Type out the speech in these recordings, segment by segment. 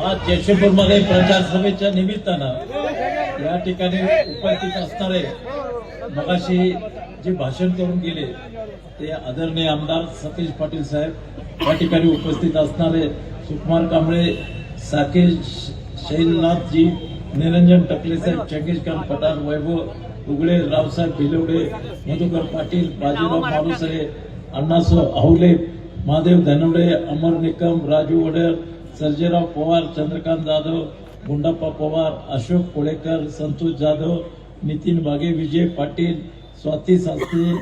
आज जयशपूरमध्ये प्रचार सभेच्या निमित्तानं या ठिकाणी उपस्थित असणारे मगाशी जे भाषण करून गेले ते आदरणीय आमदार सतीश पाटील साहेब या ठिकाणी उपस्थित असणारे सुकुमार कांबळे साकेश शैलनाथजी निरंजन टकले साहेब चंगेशखान पठार वैभव उगळे रावसाहेब भिलवडे मधुकर पाटील बाजीराव मालुसरे अण्णासो आहुले महादेव धनवडे अमर निकम राजू वडेर सर्जेराव पवार चंद्रकांत जाधव गुंडाप्पा पवार अशोक कोळेकर संतोष जाधव नितीन बागे विजय पाटील स्वाती सास्ते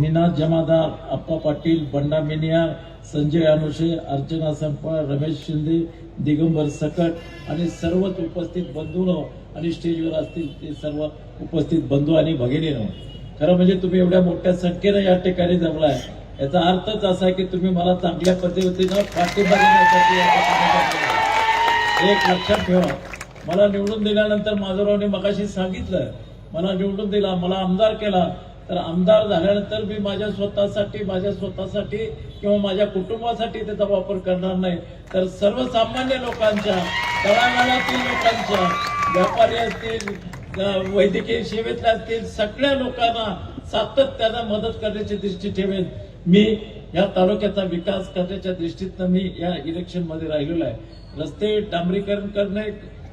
निनाद जमादार अप्पा पाटील बंडा मिनियार संजय अनुशे अर्चना संपा रमेश शिंदे दिगंबर सकट आणि सर्वच उपस्थित बंधू आणि स्टेजवर असतील ते सर्व उपस्थित बंधू आणि भगिनीनो. खरं म्हणजे तुम्ही एवढ्या मोठ्या संख्येनं या ठिकाणी जमलाय. याचा अर्थच असा आहे की तुम्ही मला चांगल्या पद्धतीनं पाठिंबा देण्यासाठी एक लक्षात ठेवा. मला निवडून दिल्यानंतर माधवरावने मगाशी सांगितलं. मला निवडून दिला मला आमदार केला. तर आमदार झाल्यानंतर मी माझ्या स्वतःसाठी माझ्या स्वतःसाठी किंवा माझ्या कुटुंबासाठी त्याचा वापर करणार नाही. तर सर्वसामान्य लोकांच्या तळागाळातील लोकांच्या व्यापारी असतील वैद्यकीय सेवेतल्या असतील सगळ्या लोकांना सातत्यानं मदत करण्याची दृष्टी ठेवेन. मी या तालुक्याचा विकास करण्याच्या दृष्टीतनं मी या इलेक्शनमध्ये राहिलेलो आहे. रस्ते डांबरीकरण करणे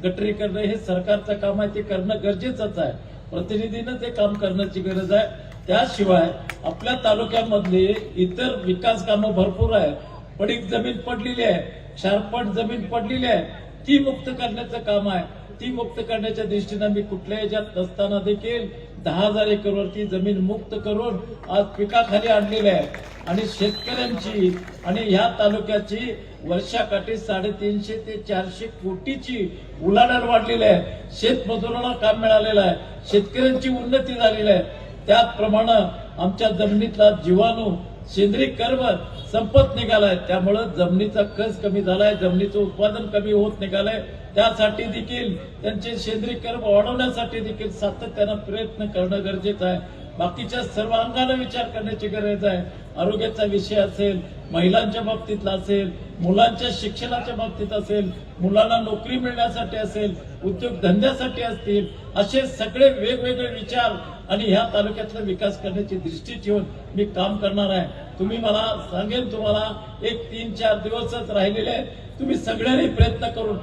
गटरी करणे हे सरकारचं काम आहे ते करणं गरजेचंच आहे. प्रतिनिधीनं ते काम करण्याची गरज आहे. त्याशिवाय आपल्या तालुक्यामधले इतर विकास कामं भरपूर आहे. पडीक जमीन पडलेली आहे क्षारपट जमीन पडलेली आहे. ती मुक्त करण्याचं काम आहे. ती मुक्त करण्याच्या दृष्टीनं मी कुठल्याही याच्यात नसताना देखील दहा हजार एकरवरती जमीन मुक्त करून आज पिकाखाली आणलेली आहे. आणि शेतकऱ्यांची आणि ह्या तालुक्याची वर्षाकाठी साडेतीनशे ते चारशे कोटीची उलाढाल वाढलेली आहे. शेतमजुरांना काम मिळालेलं आहे. शेतकऱ्यांची उन्नती झालेली आहे. त्याचप्रमाणे आमच्या जमिनीतला जीवाणू सेंद्रिय कर्म संपत निघालाय. त्यामुळं जमिनीचा कस कमी झालाय जमिनीचं उत्पादन कमी होत निघालंय. त्यासाठी देखील त्यांचे सेंद्रिय कर्म वाढवण्यासाठी देखील सातत्यानं प्रयत्न करणं गरजेचं आहे. बाकीच्या सर्व अंगाला विचार करण्याची गरज आहे. आरोग्याचा विषय असेल महिलांच्या बाबतीतला असेल मुलांच्या शिक्षणाच्या बाबतीत असेल मुलांना नोकरी मिळण्यासाठी असेल उद्योग धंद्यासाठी असतील असे सगळे वेगवेगळे विचार आणि ह्या तालुक्यातला विकास करण्याची दृष्टी ठेवून मी काम करणार आहे. तुम्ही मला सांगेन तुम्हाला एक तीन चार दिवसच राहिलेले तुम्ही सगळ्यांनी प्रयत्न करून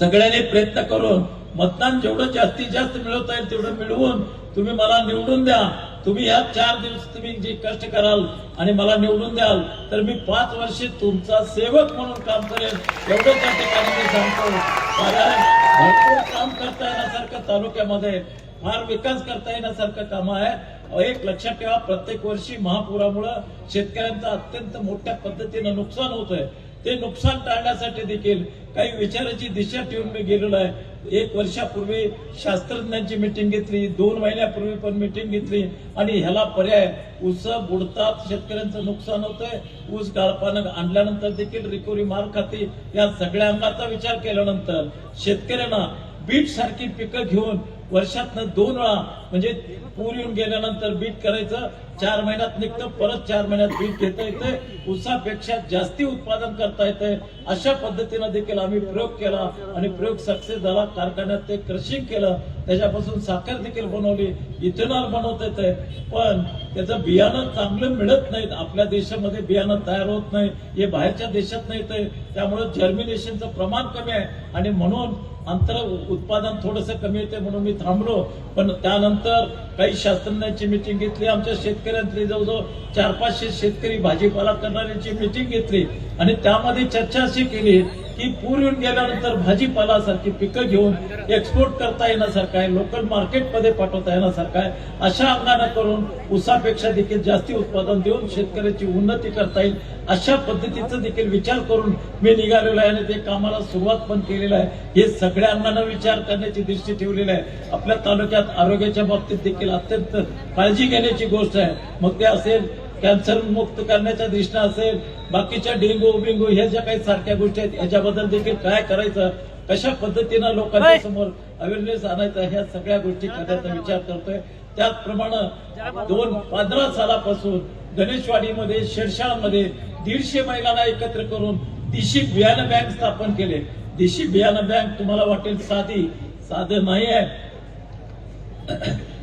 सगळ्यांनी प्रयत्न करून मतदान जेवढं जास्तीत जास्त मिळवता येईल तेवढं मिळवून तुम्ही मला निवडून द्या. तुम्ही या चार दिवस तुम्ही जे कष्ट कराल आणि मला निवडून द्याल तर मी पाच वर्षे तुमचा सेवक म्हणून काम करेन. एवढं त्या ठिकाणी मी सांगतो. कारण भरपूर काम करता येण्यासारखं तालुक्यामध्ये फार विकास करता येण्यासारखं काम आहे एक लक्षात ठेवा प्रत्येक वर्षी महापुरामुळं शेतकऱ्यांचं अत्यंत मोठ्या पद्धतीनं नुकसान होत आहे ते नुकसान टाळण्यासाठी देखील काही विचाराची दिशा ठेवून मी गेलेलो आहे. एक वर्षापूर्वी शास्त्रज्ञांची मिटिंग घेतली दोन महिन्यापूर्वी पण मिटिंग घेतली आणि ह्याला पर्याय ऊस बुडतात शेतकऱ्यांचं नुकसान होतंय. ऊस गाळपानं आणल्यानंतर देखील रिकव्हरी मार खाती. या सगळ्या अंगाचा विचार केल्यानंतर शेतकऱ्यांना बीट सारखी पिकं घेऊन वर्षातनं दोन वेळा म्हणजे पूर येऊन गेल्यानंतर बीट करायचं चार महिन्यात निघतं परत चार महिन्यात बीट घेता येते उसापेक्षा जास्ती उत्पादन करता येते अशा पद्धतीनं देखील आम्ही प्रयोग केला आणि प्रयोग सक्सेस झाला. कारखान्यात ते क्रशिंग केलं त्याच्यापासून साखर देखील बनवली इथेनॉल बनवता येते पण त्याचं बियाणं चांगलं मिळत नाहीत. आपल्या देशामध्ये बियाणं तयार होत नाही हे बाहेरच्या देशात नाही येते त्यामुळे जर्मिनेशनचं प्रमाण कमी आहे. आणि म्हणून अंतर उत्पादन थोडंसं कमी येते म्हणून मी थांबलो. पण त्यानंतर काही शास्त्रज्ञांची मिटिंग घेतली. आमच्या शेतकऱ्यांतली जवळजवळ चार पाचशे शेतकरी भाजीपाला करणाऱ्यांची मिटिंग घेतली. आणि त्यामध्ये चर्चा अशी केली. की पूर येऊन गेल्यानंतर भाजीपाला सारखी पिकं घेऊन एक्सपोर्ट करता येण्यासारखं आहे लोकल मार्केटमध्ये पाठवता येण्यासारखं आहे. अशा अंगानं करून उसापेक्षा देखील जास्ती उत्पादन देऊन शेतकऱ्याची उन्नती करता येईल अशा पद्धतीचा देखील विचार करून मी निघालेलो आहे आणि ते कामाला सुरुवात पण केलेलं आहे. हे सगळ्या अंगानं विचार करण्याची दृष्टी ठेवलेली आहे. आपल्या तालुक्यात आरोग्याच्या बाबतीत देखील अत्यंत काळजी घेण्याची गोष्ट आहे. मग ते असेल कॅन्सर मुक्त करण्याच्या दृष्टीनं असेल बाकीच्या डेंगू बिंगू ह्या ज्या काही सारख्या गोष्टी आहेत याच्याबद्दल देखील काय करायचं कशा पद्धतीनं लोकांच्या समोर अवेअरनेस आणायचा ह्या सगळ्या गोष्टी करण्याचा विचार करतोय. त्याचप्रमाणे दोन पंधरा सालापासून गणेशवाडीमध्ये शेरशाळमध्ये दीडशे महिलांना एकत्र करून देशी बियाणं बँक स्थापन केले. देशी बियाणं बँक तुम्हाला वाटेल साधी साधं नाही आहे.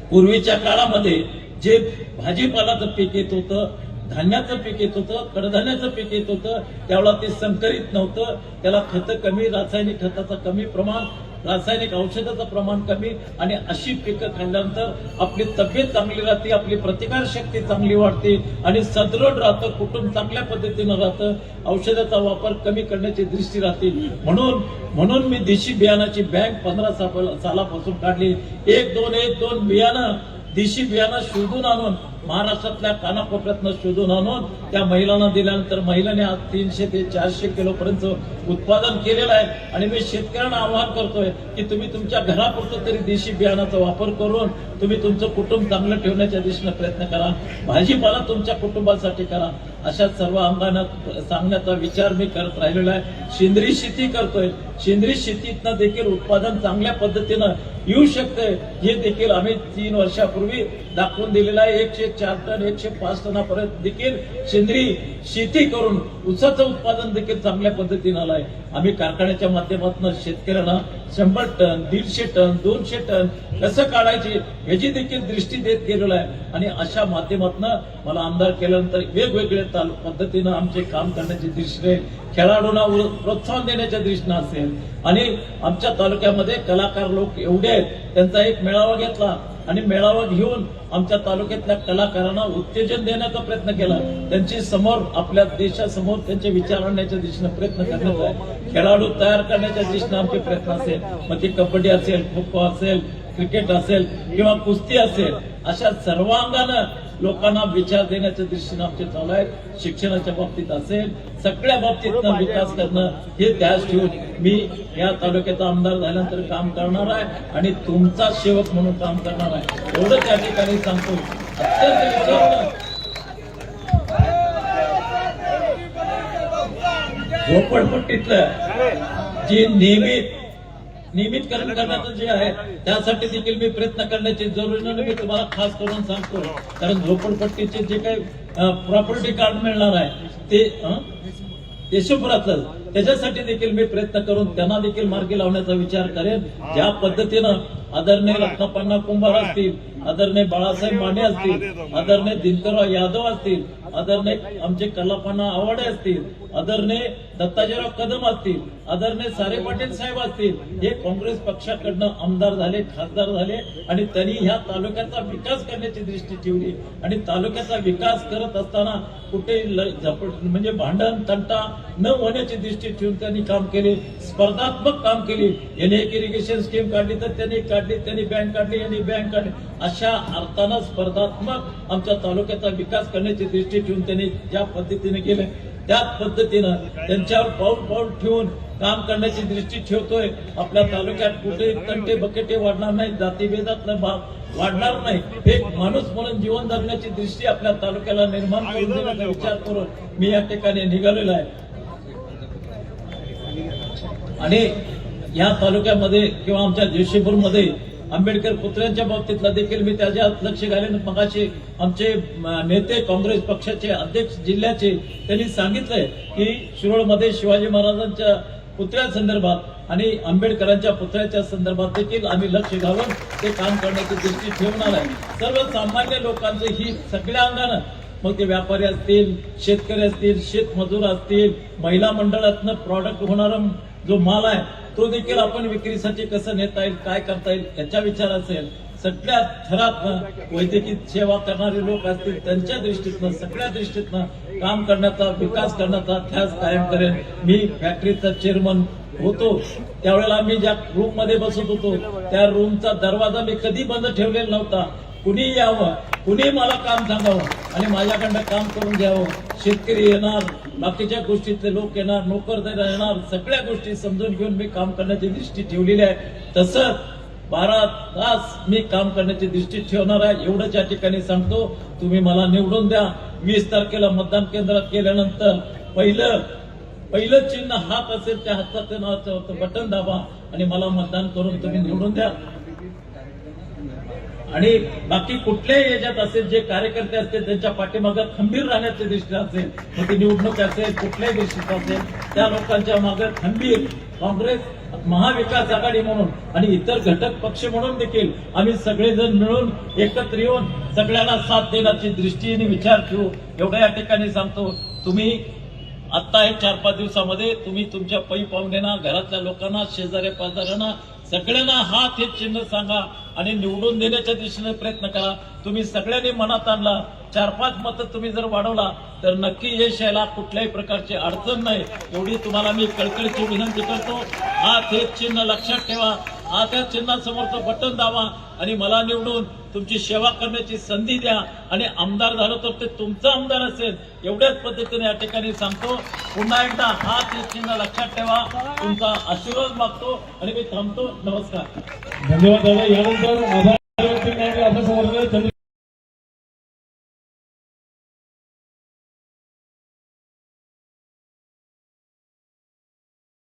पूर्वीच्या काळामध्ये जे भाजीपालाचं पीक येत होतं धान्याचं पीक येत होतं कडधान्याचं पीक येत होतं त्यावेळेला ते संकरित नव्हतं. त्याला खतं कमी रासायनिक खताचं कमी प्रमाण रासायनिक औषधाचं प्रमाण कमी आणि अशी पिकं खाल्ल्यानंतर आपली तब्येत चांगली राहते आपली प्रतिकार शक्ती चांगली वाढते आणि सदृढ राहतं कुटुंब चांगल्या पद्धतीनं राहतं औषधाचा वापर कमी करण्याची दृष्टी राहते. म्हणून म्हणून मी देशी बियाणाची बँक पंधरा सालापासून काढली. एक दोन एक दोन बियाणं देशी बियाणं शोधून आणून महाराष्ट्रातल्या कानाकोपऱ्यातनं शोधून आणून त्या महिलांना दिल्यानंतर महिलांनी आज तीनशे ते चारशे किलो पर्यंत उत्पादन केलेलं आहे. आणि मी शेतकऱ्यांना आवाहन करतोय की तुम्ही तुमच्या घरापुरतं तरी देशी बियाणाचा वापर करून तुम्ही तुमचं कुटुंब चांगलं ठेवण्याच्या दिशेनं प्रयत्न करा. भाजीपाला तुमच्या कुटुंबासाठी करा. अशा सर्व अंगानं सांगण्याचा विचार मी करत राहिलेला आहे. सेंद्रिय शेती करतोय. सेंद्रिय शेतीतनं देखील उत्पादन चांगल्या पद्धतीनं येऊ शकतंय. हे देखील आम्ही तीन वर्षापूर्वी दाखवून दिलेलं आहे. एकशे चार टन एकशे पाच टनापर्यंत देखील सेंद्रिय शेती करून ऊसाचं उत्पादन देखील चांगल्या पद्धतीनं आलं आहे आम्ही कारखान्याच्या माध्यमातून शेतकऱ्यांना शंभर टन दीडशे टन दोनशे टन कसं काढायचे याची देखील दृष्टी देत गेलेलो आहे. आणि अशा माध्यमातून मला आमदार केल्यानंतर वेगवेगळ्या पद्धतीनं आमचे काम करण्याची दृष्टीने खेळाडूंना प्रोत्साहन देण्याच्या दृष्टीनं असेल. आणि आमच्या तालुक्यामध्ये कलाकार लोक एवढे आहेत त्यांचा एक मेळावा घेतला. आणि मेळावा घेऊन आमच्या तालुक्यातल्या कलाकारांना उत्तेजन देण्याचा प्रयत्न केला. त्यांची समोर आपल्या देशासमोर त्यांचे विचार आणण्याच्या दिशेनं प्रयत्न करण्यात आहे खेळाडू तयार करण्याच्या दिशेनं आमचे प्रयत्न असेल. मग ती कबड्डी असेल खो खो असेल क्रिकेट असेल किंवा कुस्ती असेल अशा सर्वांगानं लोकांना विचार देण्याच्या दृष्टीनं आमचे चालू आहे शिक्षणाच्या बाबतीत असेल सगळ्या बाबतीत विकास करणं हे ध्यास ठेवून मी या तालुक्याचा आमदार झाल्यानंतर काम करणार आहे आणि तुमचा सेवक म्हणून काम करणार आहे. एवढं त्या ठिकाणी सांगतो. अत्यंत विचारणं झोपडपट्टीतलं जे नियमित नियमितकरण करण्याचं जे आहे त्यासाठी देखील मी प्रयत्न करण्याची जरुरी नाही मी तुम्हाला खास करून सांगतो कारण झोपडपट्टीचे जे काही प्रॉपर्टी कार्ड मिळणार आहे ते अं? त्याच्यासाठी देखील मी प्रयत्न करून त्यांना देखील मार्गी लावण्याचा विचार करेन ज्या पद्धतीनं आदरणीय रत्नापन्ना कुंभार असतील आदरणीय बाळासाहेब माने असतील आदरणीय दिनकरराव यादव असतील आदरणीय आमचे कल्लापण्णा आवाडे असतील आदरणीय दत्ताजीराव कदम असतील आदरणीय सारे पाटील साहेब असतील हे काँग्रेस पक्षाकडनं आमदार झाले खासदार झाले आणि त्यांनी ह्या तालुक्याचा विकास करण्याची दृष्टी ठेवली. आणि तालुक्याचा विकास करत असताना कुठे म्हणजे भांडण तंटा न होण्याची दृष्टी ठेवून त्यांनी काम केले स्पर्धात्मक काम केले. याने एक इरिगेशन स्कीम काढली तर त्यांनी काढली त्यांनी बँक काढली यांनी बँक काढली. अशा अर्थानं स्पर्धात्मक आमच्या तालुक्याचा विकास करण्याची दृष्टी ठेवून त्यांनी ज्या पद्धतीने केले त्याच पद्धतीनं त्यांच्यावर पाऊल पाऊल ठेवून काम करण्याची दृष्टी ठेवतोय. आपल्या तालुक्यात कुठे तंटे बकेटे वाढणार नाही जातीभेदातला भाग वाढणार नाही. एक माणूस म्हणून जीवन जगण्याची दृष्टी आपल्या तालुक्याला निर्माण करून देण्याचा विचार करून मी या ठिकाणी निघालेलो आहे. आणि या तालुक्यामध्ये किंवा आमच्या जयशिपूरमध्ये आंबेडकर पुतळ्यांच्या बाबतीतला देखील मी त्याच्यात लक्ष घालेन मगाशी आमचे नेते काँग्रेस पक्षाचे अध्यक्ष जिल्ह्याचे त्यांनी सांगितलंय की शिरोळमध्ये शिवाजी महाराजांच्या पुतळ्या संदर्भात आणि आंबेडकरांच्या पुतळ्याच्या संदर्भात देखील आम्ही लक्ष घालून ते काम करण्याची दृष्टी ठेवणार आहे. सर्वसामान्य लोकांचं ही सगळ्या अंगानं मग ते व्यापारी असतील शेतकरी असतील शेतमजूर असतील महिला मंडळातनं प्रॉडक्ट होणारा जो माल आहे तो देखील आपण विक्रीसाठी कसं नेता येईल काय करता येईल याचा विचार असेल सगळ्या थरात वैद्यकीय सेवा करणारे लोक असतील त्यांच्या दृष्टीतनं सगळ्या दृष्टीतनं काम करण्याचा विकास करण्याचा ध्यास कायम करेन मी फॅक्टरीचा चेअरमन होतो. त्यावेळेला मी ज्या रूममध्ये बसत होतो त्या रूमचा दरवाजा मी कधी बंद ठेवलेला नव्हता. कुणी यावं कुणी मला काम सांगावं? आणि माझ्याकडनं काम करून घ्यावं. शेतकरी येणार बाकीच्या गोष्टीतले लोक येणार नोकरदार येणार सगळ्या गोष्टी समजून घेऊन मी काम करण्याची दृष्टी ठेवलेली आहे. तसंच बारा तास मी काम करण्याची दृष्टी ठेवणार आहे. एवढंच या ठिकाणी सांगतो. तुम्ही मला निवडून द्या. वीस तारखेला मतदान केंद्रात गेल्यानंतर पहिलं पहिलं चिन्ह हात असेल त्या हाताचं नावाचं होतं बटन दाबा आणि मला मतदान करून तुम्ही निवडून द्या. आणि बाकी कुठल्याही याच्यात असेल जे कार्यकर्ते असतील त्यांच्या पाठीमागं खंबीर राहण्याचे दृष्टी असेल मग ती निवडणूक असेल कुठल्याही दृष्टीत असेल त्या लोकांच्या मागे खंबीर काँग्रेस महाविकास आघाडी म्हणून आणि इतर घटक पक्ष म्हणून देखील आम्ही सगळेजण मिळून एकत्र येऊन सगळ्यांना साथ देण्याची दृष्टीने विचार ठेवू. एवढ्या या ठिकाणी सांगतो तुम्ही आत्ता हे चार पाच दिवसामध्ये तुम्ही तुमच्या पै पाहुण्यांना घरातल्या लोकांना शेजाऱ्या पाजाऱ्यांना सगळ्यांना हात हे चिन्ह सांगा आणि निवडून देण्याच्या दिशेने प्रयत्न करा. तुम्ही सगळ्यांनी मनात आणला चार पाच मतं तुम्ही जर वाढवला तर नक्की यश यायला कुठल्याही प्रकारची अडचण नाही. एवढी तुम्हाला मी कळकळीची विनंती करतो. हात हे चिन्ह लक्षात ठेवा. हा त्या चिन्हासमोरचं बटन दावा आणि मला निवडून तुमची सेवा करण्याची संधी द्या. आणि आमदार झालं तर ते तुमचा आमदार असेल. एवढ्याच पद्धतीने या ठिकाणी सांगतो. पुन्हा एकदा हा ते चिन्ह लक्षात ठेवा. तुमचा आशीर्वाद मागतो. आणि मी थांबतो. नमस्कार. धन्यवाद दादा. यानंतर